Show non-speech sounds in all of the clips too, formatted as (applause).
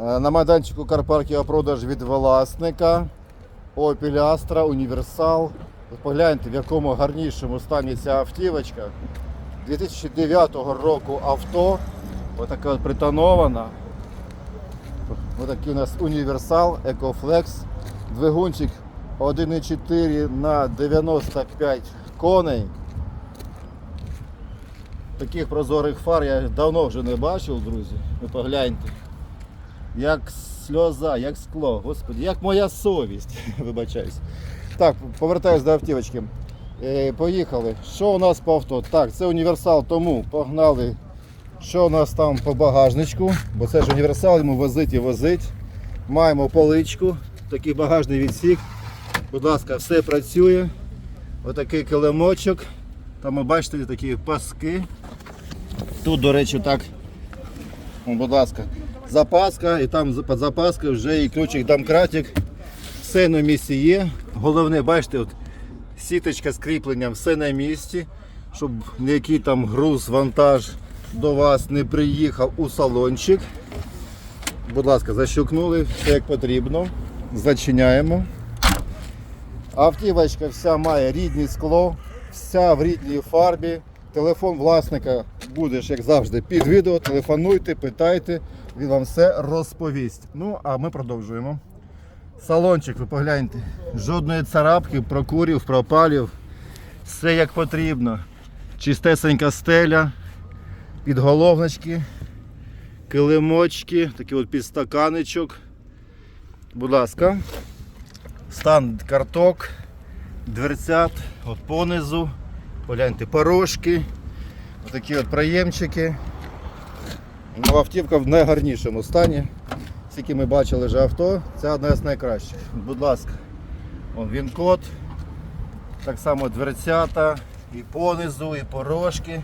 Е, На майданчику Карпарківа продаж від власника. Opel Astra, універсал. Погляньте, в якому гарнішому стані ця автівочка. 2009 року авто. Отака от притонована. Отакий у нас універсал, EcoFlex. Двигунчик 1,4 на 95 коней. Таких прозорих фар я давно вже не бачив, друзі. Ви погляньте. Як сльоза, як скло. Господи, як моя совість. (laughs) Вибачаюсь. Так, повертаюсь до автівочки. Е, поїхали. Що у нас по авто? Так, це універсал, тому погнали. Що у нас там по багажничку? Бо це ж універсал, йому возить і возить. Маємо поличку, такий багажний відсік. Будь ласка, все працює. Отакий килимочок. Там ви бачите такі паски. Тут, до речі, так. Будь ласка, запаска, і там під запаскою вже і ключик домкратик. Все на місці є. Головне, бачите, от сіточка з кріпленням, все на місці, щоб ніякий там груз, вантаж до вас не приїхав у салончик. Будь ласка, защукнули, все як потрібно. Зачиняємо. Автівочка вся має рідне скло, вся в рідній фарбі. Телефон власника будеш, як завжди, під відео. Телефонуйте, питайте, він вам все розповість. Ну, а ми продовжуємо. Салончик, ви погляньте. Жодної царапки, прокурів, пропалів. Все як потрібно. Чистесенька стеля, підголовнички, килимочки, такий от підстаканичок. Будь ласка. Стан карток, дверцят, от понизу. Погляньте, порожки, такі от проємчики. Ну, автівка в найгарнішому стані. Скільки ми бачили вже авто, це одне з найкращих. Будь ласка, Вон він код. Так само дверцята, і понизу, і порожки.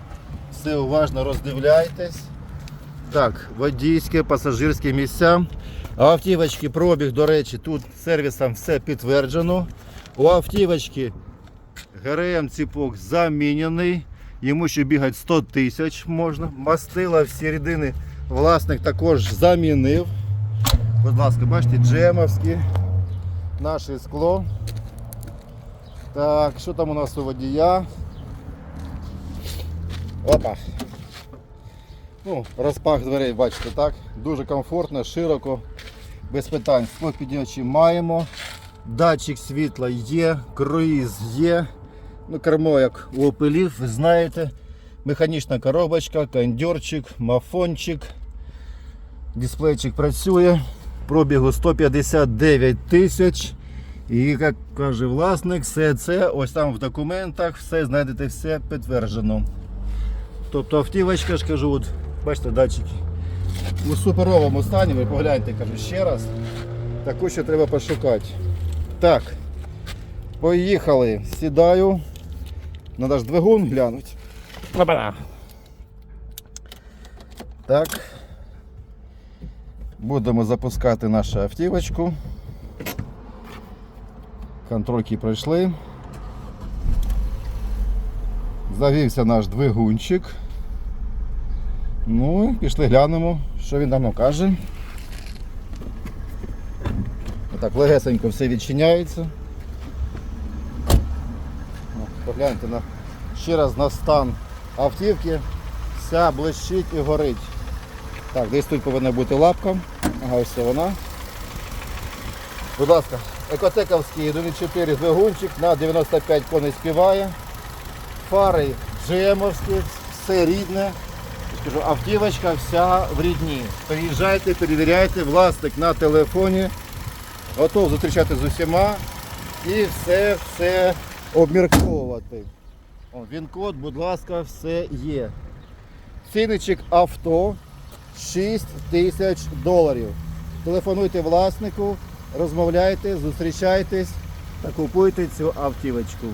Все уважно роздивляйтесь. Так, водійське, пасажирське місця. Автівочки пробіг, до речі, тут сервісом все підтверджено. У автівочки ГРМ ціпок замінений. Йому ще бігати 100 тисяч можна. Мастила всі рідини власник також замінив. Будь ласка, бачите, джемовські. Наше скло. Так, що там у нас у водія? Опа. Ну, розпах дверей, бачите, так? Дуже комфортно, широко, без питань. Склопіднімачі маємо. Датчик світла є, круїз є. Ну, кермо як у опелів, ви знаєте. Механічна коробочка, кондьорчик, мафончик. Дисплейчик працює. Пробігу 159 тисяч. І як каже власник, все це ось там в документах, все знайдете, все підтверджено. Тобто автівочка, ж кажу, от, бачите, датчики. У суперовому стані, ви погляньте, кажу ще раз. Таку ще треба пошукати. Так, поїхали. Сідаю. Надо ж двигун глянути. Так. Будемо запускати нашу автівочку. Контрольки пройшли. Завівся наш двигунчик. Ну пішли глянемо, що він нам каже. Так, легесенько все відчиняється. Погляньте на, ще раз на стан автівки. Вся блищить і горить. Так, десь тут повинна бути лапка. Ага, ось вона. Будь ласка, екотековський 1.4 двигунчик на 95 коней співає. Фари джемовські, все рідне. Скажу, автівочка вся в рідні. Приїжджайте, перевіряйте, власник на телефоні. Готов зустрічати з усіма і все все обмірковувати. О, він код, будь ласка, все є. Ціничок авто 6 тисяч доларів. Телефонуйте власнику, розмовляйте, зустрічайтесь та купуйте цю автівочку.